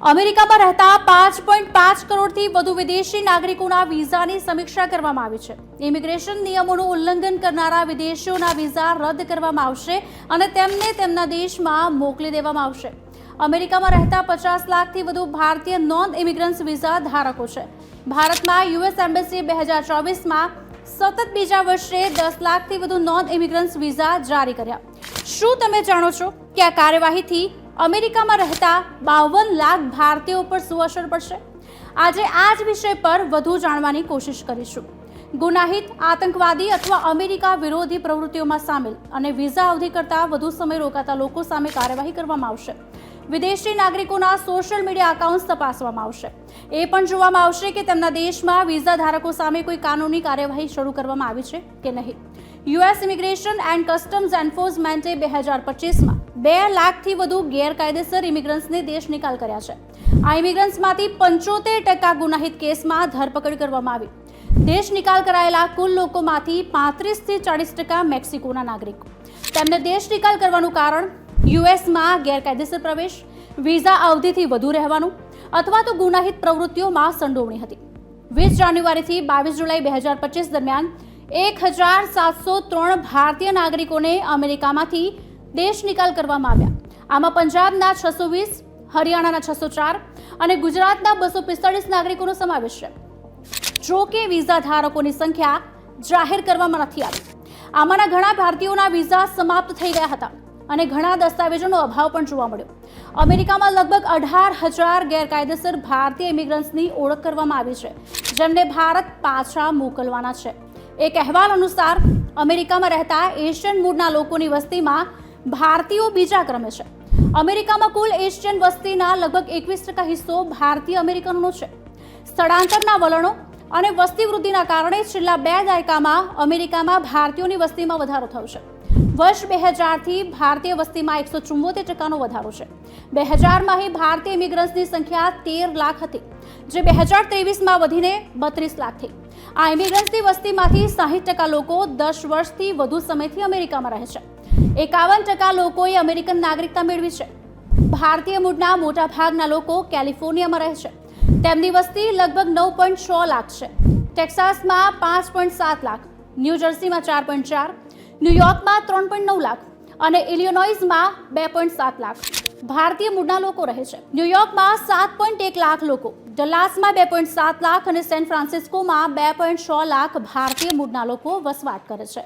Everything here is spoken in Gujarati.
અમેરિકામાં રહેતા પાંચ પોઈન્ટ પાંચ કરોડથી વધુ વિદેશી નાગરિકોના વિઝાની સમીક્ષા કરવામાં આવી છે. ઇમિગ્રેશન નિયમોનું ઉલ્લંઘન કરનારા વિદેશીઓના વિઝા રદ કરવામાં આવશે અને તેમને તેમના દેશમાં મોકલી દેવામાં આવશે. અમેરિકામાં રહેતા પચાસ લાખથી વધુ ભારતીય નોન ઇમિગ્રન્ટ્સ વિઝા ધારકો છે. ભારતમાં યુએસ એમ્બેસી બે હજાર ચોવીસમાં સતત બીજા વર્ષે દસ લાખથી વધુ નોન ઇમિગ્રન્ટ્સ વિઝા જારી કર્યા. શું તમે જાણો છો કે આ કાર્યવાહીથી અમેરિકામાં રહેતા બાવન લાખ ભારતીયો પર શું અસર પડશે. આજે આ જ વિષય પર વધુ જાણવાની કોશિશ કરીશું. ગુનાહિત, આતંકવાદી અથવા અમેરિકા વિરોધી પ્રવૃત્તિઓમાં સામેલ અને વિઝા અવધિ કરતાં વધુ સમય રોકાતા લોકો સામે કાર્યવાહી કરવામાં આવશે. વિદેશી નાગરિકોના સોશિયલ મીડિયા એકાઉન્ટ્સ તપાસવામાં આવશે. એ પણ જોવામાં આવશે કે તેમના દેશમાં વિઝા ધારકો સામે કોઈ કાનૂની કાર્યવાહી શરૂ કરવામાં આવી છે કે નહીં. યુએસ ઇમિગ્રેશન એન્ડ કસ્ટમ્સ એન્ફોર્સમેન્ટે બે હજાર પચીસમાં બે લાખથી વધુ ગેરકાયદેસર ઇમિગ્રન્ટ્સને દેશ નિકાલ કર્યા છે. આ ઇમિગ્રન્ટ્સમાંથી પંચોતેર ટકા ગુનાહિત કેસમાં ધરપકડ કરવામાં આવી. દેશ નિકાલ કરાયેલા કુલ લોકોમાંથી પાંત્રીસથી ચાળીસ ટકા મેક્સિકોના નાગરિકો. તેમને દેશ નિકાલ કરવાનું કારણ યુએસમાં ગેરકાયદેસર પ્રવેશ, વિઝા અવધિથી વધુ રહેવાનું અથવા તો ગુનાહિત પ્રવૃત્તિઓમાં સંડોવણી હતી. વીસ જાન્યુઆરીથી બાવીસ જુલાઈ બે હજાર પચીસ દરમિયાન એક હજાર સાતસો ત્રણ ભારતીય નાગરિકોને અમેરિકામાંથી દેશ નિકાલ કરવામાં આવ્યા. આમાં પંજાબના છસો વીસ, હરિયાણાના છસો ચાર અને ગુજરાતના બસો પિસ્તાળીસ નાગરિકોનો સમાવેશ છે. જો કે વિઝા ધારકોની સંખ્યા જાહેર કરવામાં નથી આવી. આમાંના ઘણા ભારતીયોના વિઝા સમાપ્ત થઈ ગયા હતા. અને ઘણા દસ્તાવેજોનો અભાવ પણ જોવા મળ્યો. અમેરિકામાં લગભગ અઢાર હજાર ગેરકાયદેસર ભારતીય ઇમિગ્રન્ટ્સની ઓળખ કરવામાં આવી છે, જેમને ભારત પાછા મોકલવાના છે. એક અહેવાલ અનુસાર, અમેરિકામાં રહેતા એશિયન મૂળના લોકોની વસ્તીમાં ભારતીયો બીજા ક્રમે છે. અમેરિકામાં કુલ એશિયન વસ્તીના લગભગ એકવીસ ટકા હિસ્સો ભારતીય અમેરિકનોનો છે. સ્થળાંતરના વલણો અને વસ્તી વૃદ્ધિના કારણે છેલ્લા બે દાયકામાં અમેરિકામાં ભારતીયોની વસ્તીમાં વધારો થયો છે. વર્ષ બે હજારથી ભારતીય વસ્તીમાં એકસો ચુમ્મોતેર ટકાનો વધારો છે. બે હજારમાં એ ભારતીય ઇમિગ્રન્ટ્સની સંખ્યા તેર લાખ હતી, જે બે હજાર ત્રેવીસમાં વધીને બત્રીસ લાખ થઈ. આ ઇમિગ્રન્ટ્સની વસ્તીમાંથી સાહીઠ ટકા લોકો દસ વર્ષથી વધુ સમયથી અમેરિકામાં રહે છે. એકાવન ટકા લોકોએ અમેરિકન નાગરિકતા મેળવી છે. ભારતીય મૂળના મોટા ભાગના લોકો કેલિફોર્નિયામાં રહે છે. તેમની વસ્તી લગભગ નવ પોઈન્ટ છ લાખ છે. ટેક્સાસમાં પાંચ પોઈન્ટ સાત લાખ, ન્યૂ જર્સીમાં ચાર પોઈન્ટ ચાર ન્યુયોર્કમાં ત્રણ પોઈન્ટ નવ લાખ અને ઇલિયોનોઇઝમાં બે પોઈન્ટ સાત લાખ. ભારતીય મૂળના લોકો રહે છે. ન્યુયોર્કમાં સાત પોઈન્ટ એક લાખ લોકો, ડલાસમાં બે પોઈન્ટ સાત લાખ અને સેન ફ્રાન્સિસ્કોમાં બે પોઈન્ટ છ લાખ ભારતીય મૂળના લોકો વસવાટ કરે છે.